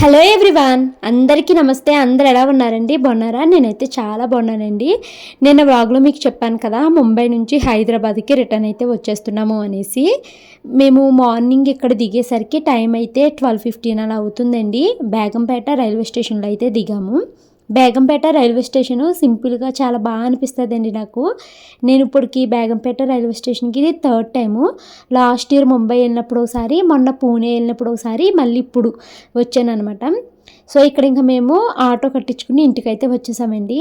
Hello everyone అందరికీ నమస్తే. అందరు ఎలా ఉన్నారండి? బాగున్నారా? నేనైతే చాలా బాగున్నానండి. నిన్న వ్లాగ్లో మీకు చెప్పాను కదా ముంబై నుంచి హైదరాబాద్కి రిటర్న్ అయితే వచ్చేస్తున్నాము అనేసి. మేము మార్నింగ్ ఇక్కడ దిగేసరికి టైం అయితే ట్వెల్వ్ ఫిఫ్టీన్ అలా అవుతుందండి. బేగంపేట రైల్వే స్టేషన్లో అయితే దిగాము. బేగంపేట రైల్వే స్టేషన్ సింపుల్గా చాలా బాగా అనిపిస్తుందండి నాకు. నేను ఇప్పటికి బేగంపేట రైల్వే స్టేషన్కి ఇది third time. Last year Mumbai వెళ్ళినప్పుడు ఒకసారి మొన్న పూణే వెళ్ళినప్పుడు ఒకసారి మళ్ళీ ఇప్పుడు వచ్చాను అనమాట సో ఇక్కడ ఇంకా మేము ఆటో కట్టించుకుని ఇంటికైతే వచ్చేసామండి.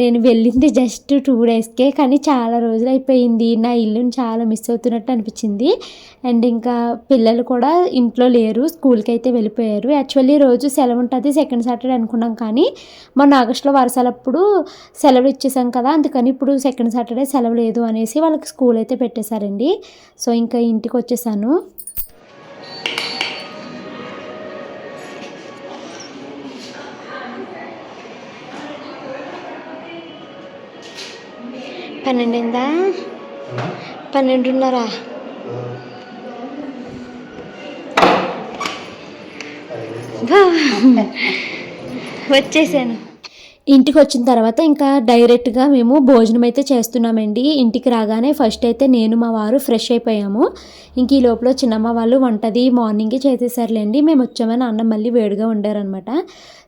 నేను వెళ్ళింది జస్ట్ టూ డేస్కే కానీ చాలా రోజులు అయిపోయింది. నా ఇల్లుని చాలా మిస్ అవుతున్నట్టు అనిపించింది. అండ్ ఇంకా పిల్లలు కూడా ఇంట్లో లేరు స్కూల్కి అయితే వెళ్ళిపోయారు. యాక్చువల్లీ రోజు సెలవు ఉంటుంది సెకండ్ సాటర్డే అనుకున్నాం కానీ మొన్న ఆగస్టులో వరసలప్పుడు సెలవులు ఇచ్చేసాం కదా అందుకని ఇప్పుడు సెకండ్ సాటర్డే సెలవు లేదు అనేసి వాళ్ళకి స్కూల్ అయితే పెట్టేశారండి. సో ఇంకా ఇంటికి వచ్చేసాను పన్నెండిందా? పన్నెండున్నరా. వచ్చేసాను. ఇంటికి వచ్చిన తర్వాత ఇంకా డైరెక్ట్గా మేము భోజనం అయితే చేస్తున్నామండి. ఇంటికి రాగానే ఫస్ట్ అయితే నేను మా వారు ఫ్రెష్ అయిపోయాము. ఇంక ఈ లోపల చిన్నమ్మ వాళ్ళు వంటది మార్నింగే చేసేసారులేండి. మేము వచ్చామని అన్నం మళ్ళీ వేడిగా వండారనమాట.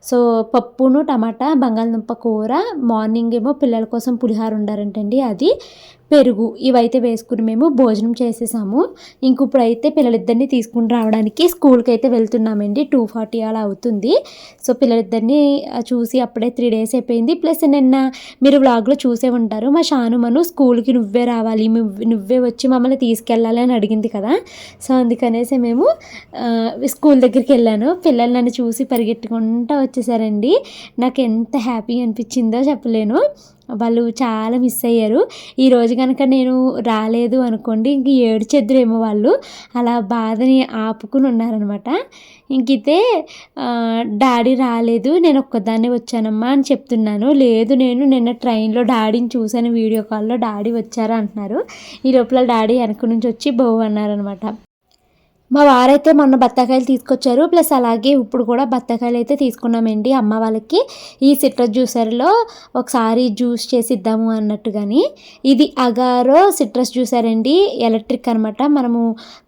సో పప్పును టమాటా బంగాళదుంప కూర మార్నింగ్ ఏమో పిల్లల కోసం పులిహార ఉండారంటండి అది. పెరుగు ఇవైతే వేసుకుని మేము భోజనం చేసేసాము. ఇంక ఇప్పుడైతే పిల్లలిద్దరిని తీసుకుని రావడానికి స్కూల్కి అయితే వెళ్తున్నామండి. టూ ఫార్టీ అలా అవుతుంది. సో పిల్లలిద్దరిని చూసి అప్పుడే త్రీ డేస్ అయిపోయింది. ప్లస్ నిన్న మీరు వ్లాగ్లో చూసే ఉంటారు. మా షానుమను స్కూల్కి నువ్వే రావాలి. నువ్వే వచ్చి మమ్మల్ని తీసుకెళ్ళాలి అని అడిగింది కదా. సో అందుకనేసి మేము స్కూల్ దగ్గరికి వెళ్ళాను. పిల్లలు నన్ను చూసి పరిగెట్టుకుంటూ వచ్చేసారండి. నాకు ఎంత హ్యాపీ అనిపించిందో చెప్పలేను. వాళ్ళు చాలా మిస్ అయ్యారు. ఈరోజు కనుక నేను రాలేదు అనుకోండి ఇంక ఏడ్చేద్దరేమో వాళ్ళు. అలా బాధని ఆపుకుని ఉన్నారనమాట. ఇంకైతే డాడీ రాలేదు నేను ఒక్కదాన్నే వచ్చానమ్మా అని చెప్తున్నాను. లేదు నేను నిన్న ట్రైన్లో డాడీని చూశాను వీడియో కాల్లో డాడీ వచ్చారా అంటున్నారు. ఈ లోపల డాడీ వెనక నుంచి వచ్చి బౌ అన్నారనమాట. మా వారైతే మొన్న బత్తాకాయలు తీసుకొచ్చారు. ప్లస్ అలాగే ఇప్పుడు కూడా బత్తాకాయలు అయితే తీసుకున్నామండి అమ్మ వాళ్ళకి. ఈ సిట్రస్ జ్యూసర్లో ఒకసారి జ్యూస్ చేసి ఇద్దాము అన్నట్టుగాని ఇది అగారో సిట్రస్ జ్యూసర్ అండి. ఎలక్ట్రిక్ అనమాట మనము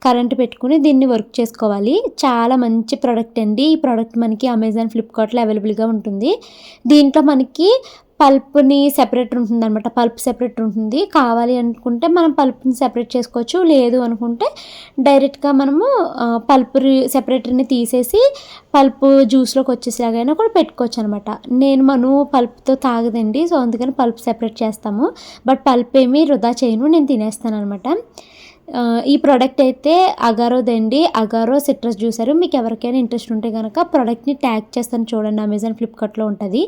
కరెంట్ పెట్టుకుని దీన్ని వర్క్ చేసుకోవాలి. చాలా మంచి ప్రోడక్ట్ అండి. ఈ ప్రోడక్ట్ మనకి అమెజాన్ ఫ్లిప్కార్ట్లో అవైలబుల్గా ఉంటుంది. దీంట్లో మనకి పల్ప్ని సెపరేట్ ఉంటుంది అనమాట పల్ప్ సెపరేట్ ఉంటుంది. కావాలి అనుకుంటే మనం పల్ప్ని సెపరేట్ చేసుకోవచ్చు. లేదు అనుకుంటే డైరెక్ట్గా మనము పల్ప్ సెపరేటర్ని తీసేసి పల్ప్ జ్యూస్లోకి వచ్చేసేలాగైనా కూడా పెట్టుకోవచ్చు అనమాట నేను మను పల్ప్తో తాగదండి సో అందుకని పల్ప్ సెపరేట్ చేస్తాము. బట్ పల్ప్ ఏమీ వృధా చేయను నేను తినేస్తాను అనమాట ఈ ప్రోడక్ట్ అయితే అగారోదండి అగారో సిట్రస్ జ్యూసర్ మీకు ఎవరికైనా ఇంట్రెస్ట్ ఉంటే కనుక ప్రోడక్ట్ని ట్యాగ్ చేస్తాను చూడండి. అమెజాన్ ఫ్లిప్కార్ట్లో ఉంటుంది.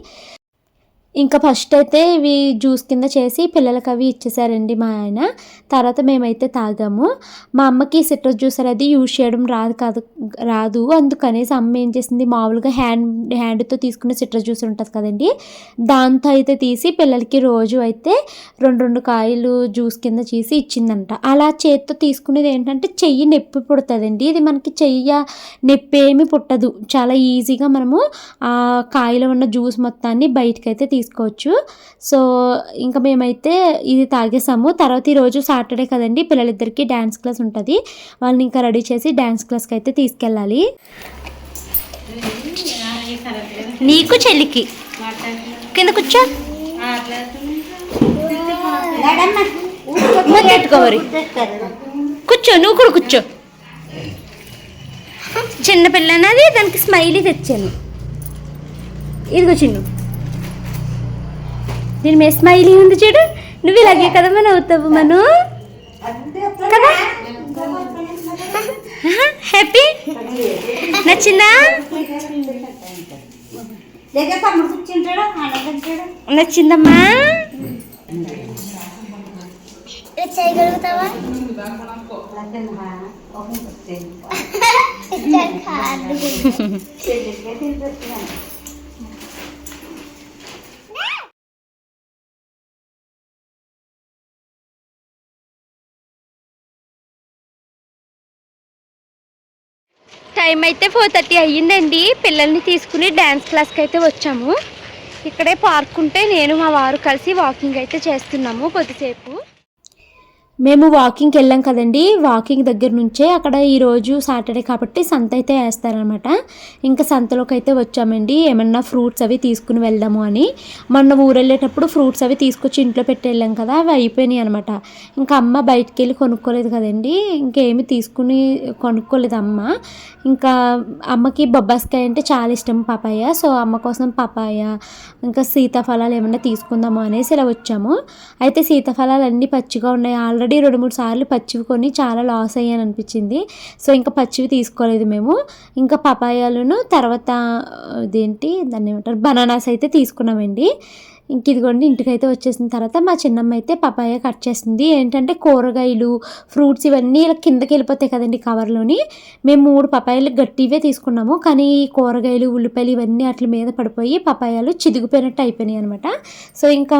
ఇంకా ఫస్ట్ అయితే ఇవి జ్యూస్ కింద చేసి పిల్లలకి అవి ఇచ్చేసారండి మా ఆయన. తర్వాత మేమైతే తాగాము. మా అమ్మకి సిట్రస్ జ్యూస్ అనేది యూజ్ చేయడం రాదు కాదు రాదు. అందుకనేసి అమ్మ ఏం చేసింది? మామూలుగా హ్యాండ్ హ్యాండ్తో తీసుకునే సిట్రస్ జ్యూస్ ఉంటుంది కదండి. దాంతో అయితే తీసి పిల్లలకి రోజు అయితే రెండు రెండు కాయలు జ్యూస్ కింద చేసి ఇచ్చిందంట. అలా చేత్తో తీసుకునేది ఏంటంటే చెయ్యి నొప్పి పుడుతుందండి. ఇది మనకి చెయ్య నొప్పి ఏమి పుట్టదు. చాలా ఈజీగా మనము ఆ కాయలో ఉన్న జ్యూస్ మొత్తాన్ని బయటకైతే తీసుకోవచ్చు. సో ఇంకా మేమైతే ఇది తాగేసాము. తర్వాత ఈరోజు సాటర్డే కదండి పిల్లలిద్దరికి డ్యాన్స్ క్లాస్ ఉంటుంది. వాళ్ళని ఇంకా రెడీ చేసి డ్యాన్స్ క్లాస్కి అయితే తీసుకెళ్ళాలి. నీకు చెల్లికి? కింద కూర్చో. కూర్చో నువ్వు కూడా కూర్చో. చిన్న దానికి స్మైలీ తెచ్చాను. ఇదిగో చిన్ను. దీని మీద స్మైలీ ఉంది చూడు. నువ్వు ఇలాగే కదా మన అవుతావు మను. కదా? హ్యాపీ నచ్చిందా? నచ్చిందమ్మా. చేయగలుగుతావా? టైం అయితే ఫోర్ థర్టీ అయ్యిందండి. పిల్లల్ని తీసుకుని డ్యాన్స్ క్లాస్కి అయితే వచ్చాము. ఇక్కడే పార్క్ ఉంటే నేను మా వారు కలిసి వాకింగ్ అయితే చేస్తున్నాము కొద్దిసేపు. మేము వాకింగ్కి వెళ్ళాం కదండి. వాకింగ్ దగ్గర నుంచే అక్కడ ఈరోజు సాటర్డే కాబట్టి సంత అయితే వేస్తారనమాట ఇంకా సంతలోకి అయితే వచ్చామండి. ఏమన్నా ఫ్రూట్స్ అవి తీసుకుని వెళ్దాము అని. మొన్న ఊరు వెళ్ళేటప్పుడు ఫ్రూట్స్ అవి తీసుకొచ్చి ఇంట్లో పెట్టి వెళ్ళాం కదా. అవి అయిపోయినాయి అనమాట ఇంకా అమ్మ బయటికి వెళ్ళి కొనుక్కోలేదు కదండి. ఇంకేమి తీసుకుని కొనుక్కోలేదు అమ్మ. ఇంకా అమ్మకి బొబ్బాస్కాయ అంటే చాలా ఇష్టం పాపాయ. సో అమ్మ కోసం పాపాయ ఇంకా సీతాఫలాలు ఏమన్నా తీసుకుందాము అనేసి ఇలా వచ్చాము. అయితే సీతాఫలాలు అన్నీ పచ్చిగా ఉన్నాయి. ఆల్రెడీ రెండు మూడు సార్లు పచ్చివి కొని చాలా లాస్ అయ్యాను అనిపించింది. సో ఇంకా పచ్చివి తీసుకోలేదు మేము. ఇంకా పపాయాలను తర్వాత ఇదేంటి దాన్ని ఏమంటారు బనానాస్ అయితే తీసుకున్నామండి. ఇంక ఇదిగోండి ఇంటికైతే వచ్చేసిన తర్వాత మా చిన్నమ్మ అయితే పపాయ కట్ చేస్తుంది ఏంటంటే కూరగాయలు ఫ్రూట్స్ ఇవన్నీ ఇలా కిందకి వెళ్ళిపోతాయి కదండి కవర్లోని. మేము మూడు పపాయాలు గట్టివే తీసుకున్నాము. కానీ కూరగాయలు ఉల్లిపాయలు ఇవన్నీ అట్ల మీద పడిపోయి పపాయాలు చిదిగిపోయినట్టు అయిపోయినాయి అనమాట సో ఇంకా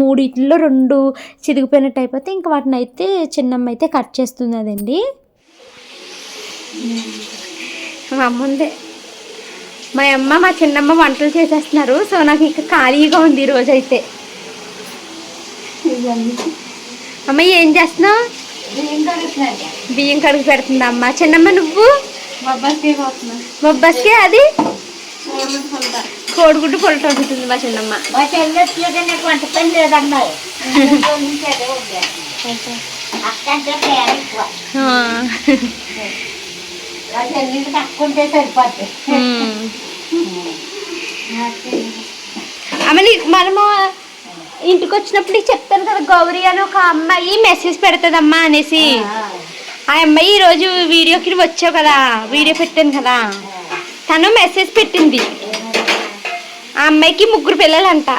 మూడింటిలో మూడిట్లో రెండు చిదిగిపోయినట్టు అయిపోతే ఇంకా వాటిని అయితే చిన్నమ్మ అయితే కట్ చేస్తుంది అదండి. మా మా అమ్మ మా చిన్నమ్మ వంటలు చేసేస్తున్నారు. సో నాకు ఇంకా ఖాళీగా ఉంది ఈ రోజైతే. అమ్మ ఏం చేస్తున్నావు? బియ్యం కడుగు పెడుతుంది అమ్మ? చిన్నమ్మ నువ్వు? బొబ్బస్కే అది? కోడిగుడ్డు పొలట ఉంటుంది మా చిన్నమ్మ. సరిపోద్ది. నీకు మనము ఇంటికి వచ్చినప్పుడు చెప్తాను కదా గౌరీ అని ఒక అమ్మాయి మెసేజ్ పెడుతుందమ్మా అనేసి. ఆ అమ్మాయి ఈరోజు వీడియోకి వచ్చావు కదా వీడియో పెట్టాను కదా. తను మెసేజ్ పెట్టింది. ఆ అమ్మాయికి ముగ్గురు పిల్లలంట.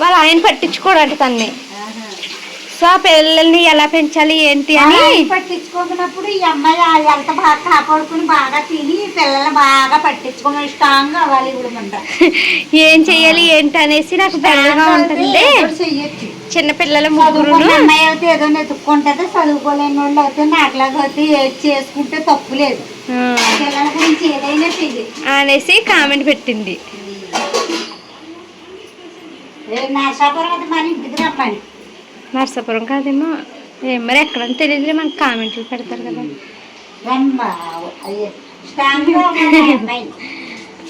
వాళ్ళ ఆయన పట్టించుకోడంట తన్ని. సో ఆ పిల్లల్ని ఎలా పెంచాలి ఏంటి అని? పట్టించుకున్నప్పుడు ఈ అమ్మాయి ఆ ఎంత బాగా కాపాడుకుని బాగా తిని పిల్లలు బాగా పట్టించుకుని స్ట్రాంగ్ అవ్వాలి ఇప్పుడు మన ఏం చెయ్యాలి ఏంటి అనేసి నాకు బెల్లగా ఉంటుంది చిన్న పిల్లల ముగ్గురు అమ్మాయి అయితే ఏదో నెతుక్కుంటుంది చదువుకోలేని వాళ్ళు అయితే నాకులాగా అయితే ఏది చేసుకుంటే తప్పు లేదు. పిల్లల గురించి ఏదైనా చెయ్యొచ్చు అనేసి కామెంట్ పెట్టింది. ఏ నర్సాపురం అయితే మరి ఇంటికి రమ్మని. నర్సాపురం కాదేమో? ఏం మరి ఎక్కడని తెలియదులే మనకి కామెంట్లు పెడతారు కదా.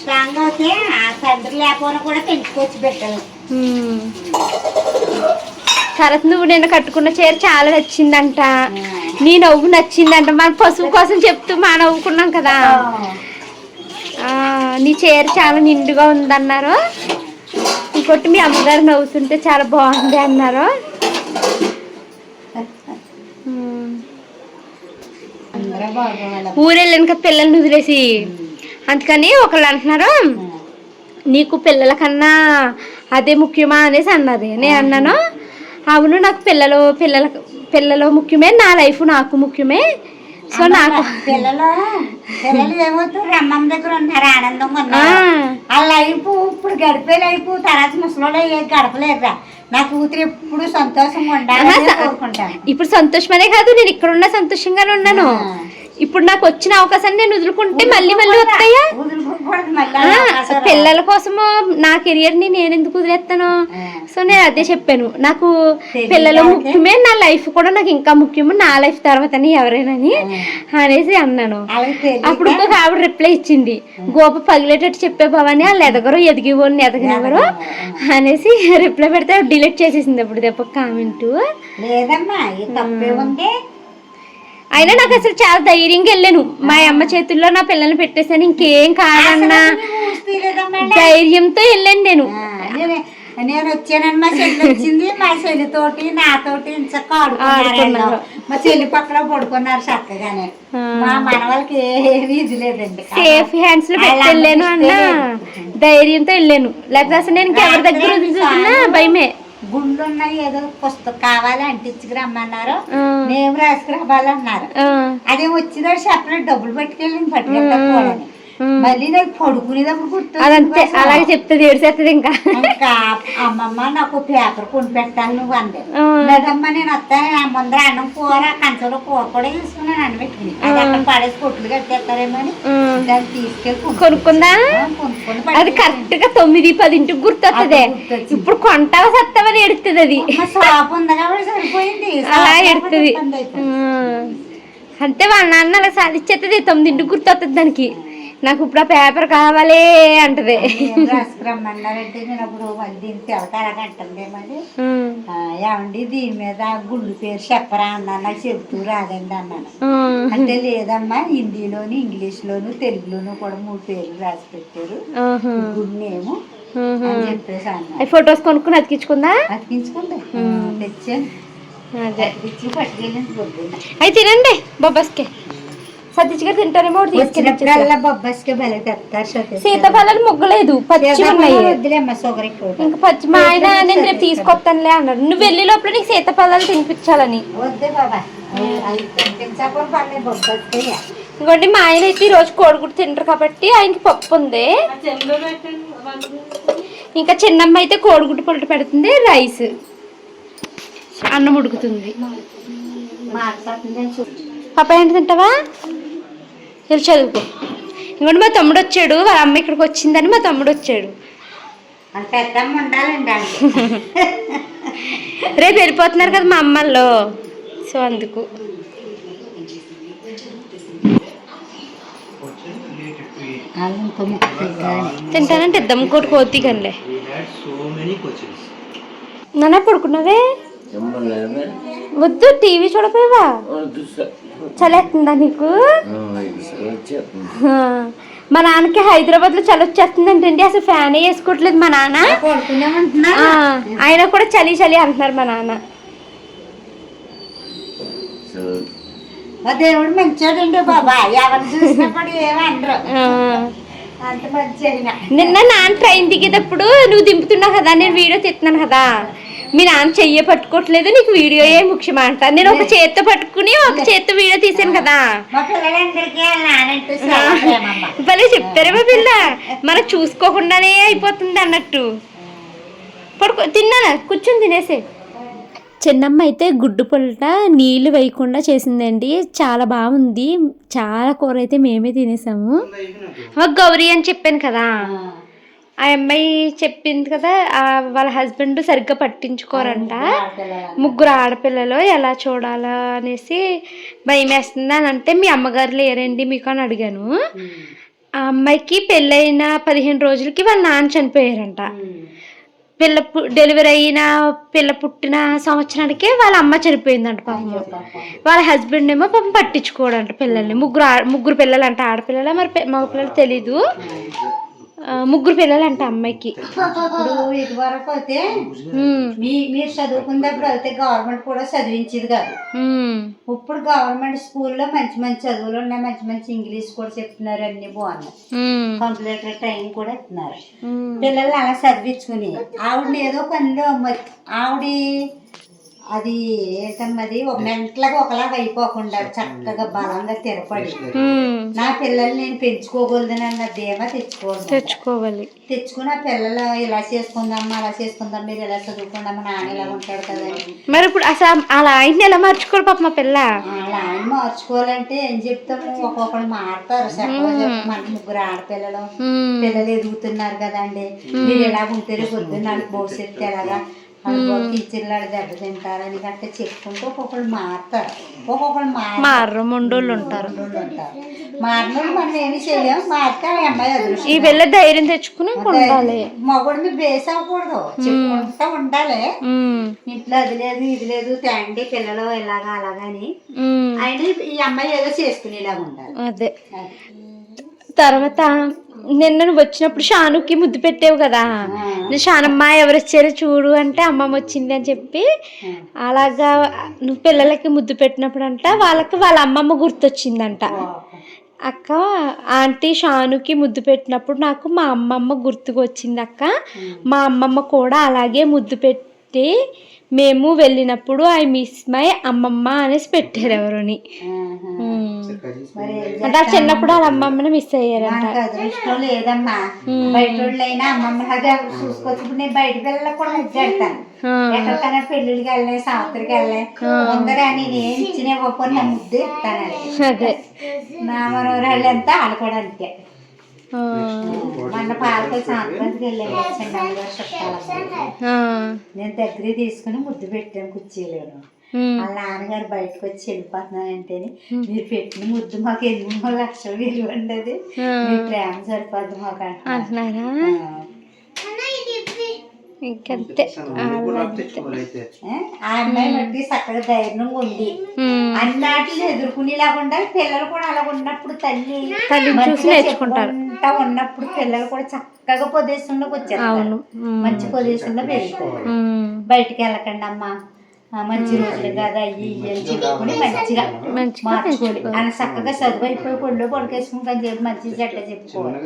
స్ట్రాంగ్ అయితే ఆ తండ్రి లేకపోయినా కూడా. తర్వాత నువ్వు నేను కట్టుకున్న చీర చాలా నచ్చిందంట. నీ నవ్వు నచ్చిందంట. మన పశువు కోసం చెప్తూ మా నవ్వుకున్నాం కదా. నీ చీర చాలా నిండుగా ఉందన్నారు. ఇంకోటి మీ అమ్మగారు నవ్వుతుంటే చాలా బాగుంది అన్నారు. ఉమ్. అందరూ బాగోవాలి ఊరు వెళ్ళాను కదా పిల్లల్ని వదిలేసి. అందుకని ఒకళ్ళు అంటున్నారు నీకు పిల్లల కన్నా అదే ముఖ్యమా? అనేసి అన్నది. నేను అన్నాను అవును నాకు పిల్లలు పిల్లల పిల్లలు ముఖ్యమే నా లైఫ్ నాకు ముఖ్యమే. సో నాకు పిల్లలు పిల్లలు ఏమవుతారు రమ్మమ్మ దగ్గర ఉన్నారు ఆనందంగా ఆ, ఉన్నారు. ఆ. లైఫ్ ఇప్పుడు గడిపే లైఫ్ తర్వాత ముసలిలో ఏ గడపలేదురా నా కూతురు ఎప్పుడు సంతోషంగా ఉండాలని. కోరుకుంటాను ఇప్పుడు సంతోషమనే కాదు నేను ఇక్కడ ఉన్న సంతోషంగానే ఉన్నాను ఇప్పుడు నాకు వచ్చిన అవకాశాన్ని నేను వదులుకుంటే మళ్ళీ మళ్ళీ వస్తాయా. పిల్లల కోసము నా కెరియర్ని నేను ఎందుకు వదిలేస్తాను. సో నేను అదే చెప్పాను. నాకు పిల్లలు. ముఖ్యమే నా లైఫ్ కూడా నాకు ఇంకా ముఖ్యము నా లైఫ్ తర్వాతని ఎవరైనాని అనేసి అన్నాను. అప్పుడు ఇంకొక ఆవిడ రిప్లై ఇచ్చింది. గోప పగిలేటట్టు చెప్పే భవాని వాళ్ళు ఎదగరు ఎదిగిపోని ఎదగనివ్వరు అనేసి రిప్లై పెడితే డిలీట్ చేసేసింది అప్పుడు దెబ్బ కామెంట్. లేదమ్మా తప్పే అయినా నాకు అసలు చాలా ధైర్యంగా వెళ్ళాను. మా అమ్మ చేతుల్లో నా పిల్లల్ని పెట్టేసాను ఇంకేం కాదన్నా. ధైర్యంతో వెళ్ళాను నేను. నేను నేను వచ్చానని మా చెల్లి వచ్చింది. మా చెల్లితోటి నాతోటి ఇంచక్క ఆడుకున్నారు. మా చెల్లి పక్కన పడుకున్నారు చక్కగానే. మా మనవలకి ఏమీ ఇది లేదండి. సేఫ్ హ్యాండ్స్లో వెళ్ళాను అన్న. ధైర్యంతో వెళ్ళాను. లేకపోతే అసలు నేను ఎవరి దగ్గర భయమే. గుళ్ళు ఉన్నాయి ఏదో పుస్తకం కావాలి అంటించుకు రమ్మన్నారు ఆ, మేము రాసుకురావాలన్నారు. అదే వచ్చిదో చెప్పలేదు డబ్బులు పట్టుకెళ్ళి పట్టుకెళ్ళకపోవాలని మళ్ళీ నాకు పడుకునేటప్పుడు గుర్తు అలాగే చెప్తుంది ఏడుసేస్తుంది ఇంకా. అమ్మమ్మ నాకు పేపర్ కొని పెట్టాలి నువ్వు అంది. లేదమ్మా నేను వస్తాను నా ముందర అన్నం కూర కంచంలో కూర కూడా తీసుకున్నాను అన్నం పెట్టుకుని. అది అక్కడ పడేసి కొట్లు కట్టేస్తారేమో అని. దాన్ని తీసుకెళ్ళి కొనుక్కు- కొనుక్కుందా? అది కరెక్ట్గా తొమ్మిది పదింటికి గుర్తొస్తుంది. ఇప్పుడు కొంటావా సత్తవని ఎడుతుంది అది. షాప్ ఉంది కాబట్టి సరిపోయింది. అలా ఎడుతుంది. అంతే వాళ్ళ నాన్న అలా సాధించేస్తుంది తొమ్మిదింటికి గుర్తొస్తుంది దానికి. నాకు ఇప్పుడు ఆ పేపర్ కావాలి అంటది. ఏమండి దీని మీద గుళ్ళు పేరు చెప్పరా అన్నాను. నాకు చెబుతూ రాదండి అన్నాను. అంటే లేదమ్మా హిందీలోను ఇంగ్లీష్లోను తెలుగులోను కూడా మూడు పేర్లు రాసి పెట్టారు. గుడ్ నేమ్ చెప్పేసి అన్నా ఫొటోస్ కొనుక్కుని అతికించుకుందా? అతికించుకుంది తెచ్చాను. అదే. అవి తినండి బొబ్బస్కి. సతీష్ గారు తింటారేమో తీసుకెళ్ళి బొబ్బస్కి తెస్తారు సీతాఫలాలు మొగ్గలేదు పచ్చి ఉన్నాయి. ఇంకా పచ్చి మా ఆయన నేను రేపు తీసుకొస్తానులే అన్నాడు. నువ్వు వెళ్ళే లోపల నీకు సీతాఫలాలు తినిపించాలని. ఇంకోటి మా ఆయన అయితే ఈ రోజు కోడిగుడ్డు తింటారు కాబట్టి ఆయనకి పప్పు ఉంది. ఇంకా చిన్నమ్మ అయితే కోడిగుడ్డు పొట్టు పెడుతుంది రైస్. అన్నం ఉడుకుతుంది. పాప ఏంటి తింటావా? వెళ్ళి చదువుకో. ఇంకోటి మా తమ్ముడు వచ్చాడు వాళ్ళ అమ్మ ఇక్కడికి వచ్చిందని మా తమ్ముడు వచ్చాడు. రేపు వెళ్ళిపోతున్నారు కదా మా అమ్మల్లో. సో అందుకు. తింటానంటే ఇద్దాం ఇంకోటి కోతి కనిలే coaches. నాన్న పడుకున్నావే? ఎమ్మలేమే వద్దు టీవీ చూడపోయావా? చలేస్తుందా నీకు? మా నాన్నకి హైదరాబాద్లో చలి వచ్చేస్తుంది అంటే అసలు ఫ్యాన్ వేసుకోవట్లేదు మా నాన్న. ఆయన కూడా చలి చలి అంటున్నారు మా నాన్న. దేవుడు మంచోడండి బాబా ఎవరు చూసినప్పుడు ఏమనరు నిన్న నాన్న ట్రైన్ దిగేటప్పుడు నువ్వు దింపుతున్నావు కదా నేను వీడియో తీస్తున్నాను కదా. మీ నాన్న చెయ్యి పట్టుకోవట్లేదు నీకు వీడియో ఏ ముఖ్యమా అంట నేను ఒక చేత్తో పట్టుకుని ఒక చేత్తో వీడియో తీసాను కదా. మా. భలే చెప్తారేమో పిల్ల మనకు చూసుకోకుండానే అయిపోతుంది అన్నట్టు. పడుకో తిన్నానా? కూర్చొని తినేసే. చిన్నమ్మ అయితే గుడ్డు పుల్ట నీళ్ళు వేయకుండా చేసిందండి. చాలా బాగుంది. చాలా కూర అయితే మేమే తినేసాము. ఒక గౌరీ అని చెప్పాను కదా. ఆ అమ్మాయి చెప్పింది కదా వాళ్ళ హస్బెండ్ సరిగ్గా పట్టించుకోరంట. ముగ్గురు ఆడపిల్లలు. ఎలా చూడాలా అనేసి భయం వేస్తుంది అని అంటే మీ అమ్మగారు లేరండి మీకు అని అడిగాను. ఆ అమ్మాయికి పెళ్ళైన పదిహేను రోజులకి వాళ్ళ నాన్న చనిపోయారంట. పిల్ల పు- డెలివరీ అయిన పిల్ల పుట్టిన సంవత్సరానికే వాళ్ళ అమ్మ చనిపోయిందంట పాపం. వాళ్ళ హస్బెండ్ ఏమో పాపం పట్టించుకోడంట పిల్లల్ని. ముగ్గురు ముగ్గురు పిల్లలు అంట ఆడపిల్లల మరి మగ పిల్లలు తెలీదు. ముగ్గురు పిల్లలు అంట అమ్మాయికి. ఇప్పుడు ఇది వరకు అయితే మీ మీరు చదువుకున్నప్పుడు అయితే గవర్నమెంట్ కూడా చదివించేది కాదు. ఇప్పుడు గవర్నమెంట్ స్కూల్లో మంచి మంచి చదువులు ఉన్నాయి మంచి మంచి ఇంగ్లీష్ కూడా చెప్తున్నారు అన్ని బాగున్నాయి. కంప్యూటర్ ట్రైనింగ్ కూడా ఇస్తున్నారు. ఉమ్. పిల్లల్ని అలా చదివించుకుని ఆవిడ ఏదో పనిలో ఆవిడ అది ఏంటమ్మది ఒక మెంటలుగా ఒకలాగా అయిపోకుండా చక్కగా బలంగా తిరపడి నా పిల్లల్ని నేను పెంచుకోగలదనన్న ధీమా తెచ్చుకోవాలి తెచ్చుకోవాలి. తెచ్చుకుని ఆ పిల్లలు ఇలా చేసుకుందామా అలా చేసుకుందాం మీరు ఇలా చదువుకుందామా నాన్న ఇలా ఉంటాడు కదని మరి ఇప్పుడు అసలు అలా ఆయన్ని ఎలా మార్చుకోరు పాప మా పిల్ల? అలా ఆయన మార్చుకోవాలంటే ఏం చెప్తాము ఒక్కొక్కరు మారుతారు. మనకి ముగ్గురు ఆడపిల్లలు. పిల్లలు ఎదుగుతున్నారు కదండి. మీరు ఎలా ఉంటే పొద్దున్న భవిష్యత్తు ఎలాగా వాళ్ళు టీచర్లు దెబ్బ తింటారని గట్ట చెప్పుకుంటూ ఒక్కొక్కరు మారుతారు. ఒక్కొక్కరు మారు మార్రు మొండోళ్ళు ఉంటారు. ఉంటారు. మారినోళ్ళు మనం ఏమి చేయలేము మారితే ఆ అమ్మాయి ఈ అదృష్టం పిల్ల ధైర్యం తెచ్చుకుని ఉండాలి. మగోడు మీద బేస్ అవ్వకూడదు. చెప్పుకుంటా ఉండాలి. ఇంట్లో అది లేదు ఇది లేదు తేండి పిల్లలు ఇలాగా అలాగని. ఆయన ఈ అమ్మాయి ఏదో చేసుకునేలాగా ఉండాలి. అదే. తర్వాత నిన్న నువ్వు వచ్చినప్పుడు షానుకి ముద్దు పెట్టావు కదా. షానమ్మ ఎవరు వచ్చారో చూడు అంటే అమ్మమ్మ వచ్చింది అని చెప్పి అలాగా నువ్వు పిల్లలకి ముద్దు పెట్టినప్పుడు అంట వాళ్ళకి వాళ్ళ అమ్మమ్మ గుర్తొచ్చిందంట. అక్క ఆంటీ షానుకి ముద్దు పెట్టినప్పుడు నాకు మా అమ్మమ్మ గుర్తుకు వచ్చింది అక్క మా అమ్మమ్మ కూడా అలాగే ముద్దు పెట్ పెట్టి మేము వెళ్ళినప్పుడు ఐ మిస్ మై అమ్మమ్మ అనేసి పెట్టారు ఎవరుని. అంటే చిన్నప్పుడు వాళ్ళ అమ్మమ్మని మిస్ అయ్యారంట. అదృష్టం లేదమ్మా. బయట వాళ్ళైనా నేను పిల్లలకు కూడా ముద్దెడతాను ఆ. ఎక్కడికైనా పెళ్ళిళ్ళకి వెళ్ళే సాత్రికి వెళ్ళే ముందర నేను ఏం ఇచ్చిన ముద్దు ఇస్తాను. అదే. నా మనవరాళ్ళు అంతా వాళ్ళు కూడా అంతే. మొన్న పాలకొల్లి సంక్రాంతికి వెళ్ళాను. నేను దగ్గర తీసుకుని ముద్దు పెట్టాను కుర్చీలోను. వాళ్ళ నాన్నగారు బయటకు వచ్చి వెళ్ళిపోతున్నానంటేనే మీరు పెట్టిన ముద్దు మాకు ఎనిమిది లక్షలు విలువ ఉండదు ఆ. మీ ప్రేమ సరిపోద్ది మాకు అంటున్నారు. ఇంకంతే? ఆ అమ్మాయి బట్టి చక్కగా ధైర్యంగా ఉంది. అన్నాటిని పిల్లలు కూడా అలా ఉన్నప్పుడు తల్లి చూసి మంచిగా నేర్చుకుంటారు. ఉన్నప్పుడు పిల్లలు కూడా చక్కగా పొజిషన్లోకి వచ్చారు. మంచి పొజిషన్లో పెరుగుతారు. బయటికి వెళ్ళకండి అమ్మా మంచి రోజులు కదా అయ్యి అని చెప్పుకొని మంచిగా మంచిగా మార్చుకోవాలి. అని చక్కగా చదువు అయిపోయి పొళ్ళు పొడికేసుకుని కానీ చెప్పి మంచి చెడ్డ చెప్పుకోవాలి.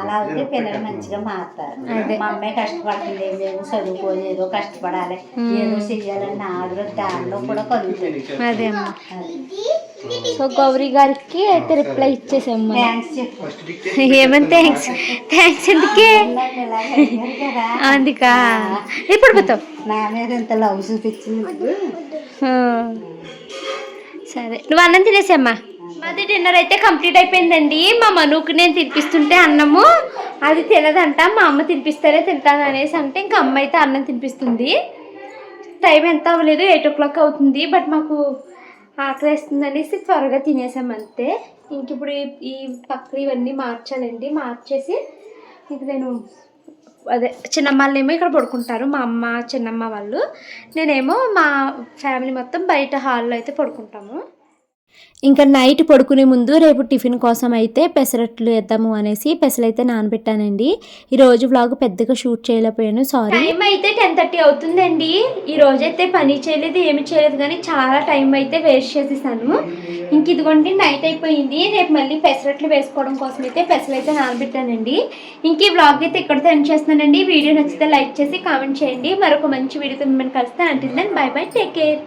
అలా అయితే పిల్లలు మంచిగా మారుతారు. మా అమ్మాయి కష్టపడుతుంది మేము చదువుకోని ఏదో కష్టపడాలి ఏదో చెయ్యాలని నాదులో దానిలో కూడా కలుగుతుంది. సో గౌరీ గారికి అయితే రిప్లై ఇచ్చేసాము ఏమని థ్యాంక్స్ థ్యాంక్స్ ఎందుకే? అందుకా? ఇప్పుడు పోతావు? నా మీద ఇంత లవ్ చూపించింది సరే. నువ్వు అన్నం తినేసమ్మా. మాది డిన్నర్ అయితే కంప్లీట్ అయిపోయిందండి. మా మనుకు నేను తినిపిస్తుంటే అన్నము. అది తినదంట మా అమ్మ తినిపిస్తారే తింటాను అనేసి అంటే ఇంకా అమ్మ అయితే అన్నం తినిపిస్తుంది. టైం ఎంత అవ్వలేదు ఎయిట్ ఓ క్లాక్ అవుతుంది బట్ మాకు ఆకలి అనేసి త్వరగా తినేసాం అంతే. ఇంక ఇప్పుడు ఈ- పక్కలు ఇవన్నీ మార్చాలండి. మార్చేసి ఇంక నేను అదే చిన్నమ్మాళ్ళేమో ఇక్కడ పడుకుంటారు మా అమ్మ చిన్నమ్మ వాళ్ళు. నేనేమో మా ఫ్యామిలీ మొత్తం బయట హాల్లో అయితే పడుకుంటాము. ఇంకా నైట్ పడుకునే ముందు రేపు టిఫిన్ కోసం అయితే పెసరట్లు వేద్దాము అనేసి పెసలు అయితే నానబెట్టానండి. ఈ రోజు వ్లాగ్ పెద్దగా షూట్ చేయలేకపోయాను సారీ టైం అయితే టెన్ థర్టీ అవుతుందండి. ఈ రోజు అయితే పని చేయలేదు ఏమి చేయలేదు కానీ చాలా టైం అయితే వేస్ట్ చేసేసాను. ఇంక ఇదిగోండి నైట్ అయిపోయింది. రేపు మళ్ళీ పెసరట్లు వేసుకోవడం కోసం అయితే పెసలు అయితే నానబెట్టానండి. ఇంక ఈ వ్లాగ్ అయితే ఇక్కడితో ఎండ్ చేస్తున్నానండి. వీడియో నచ్చితే లైక్ చేసి కామెంట్ చేయండి. మరొక మంచి వీడియోతో మిమ్మల్ని కలిస్తే. అంటే బై బై టేక్ కేర్